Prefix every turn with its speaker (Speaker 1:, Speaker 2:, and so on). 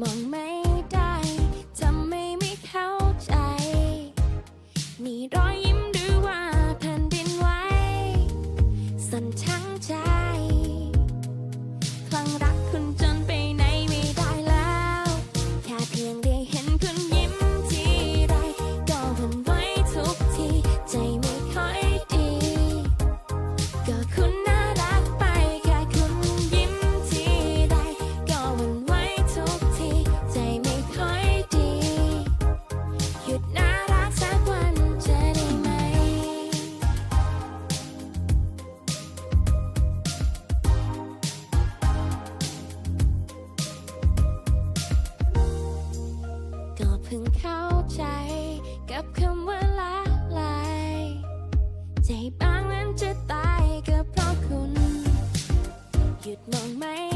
Speaker 1: มองไม่ได้ทำไม่ไม่เข้าใจ มีรอยยิ้มหรือว่าแผ่นดินไหวสัญช กับคำว่าลาลายใจบางนั้นจะตายก็เพราะคุณ หยุดมองไหม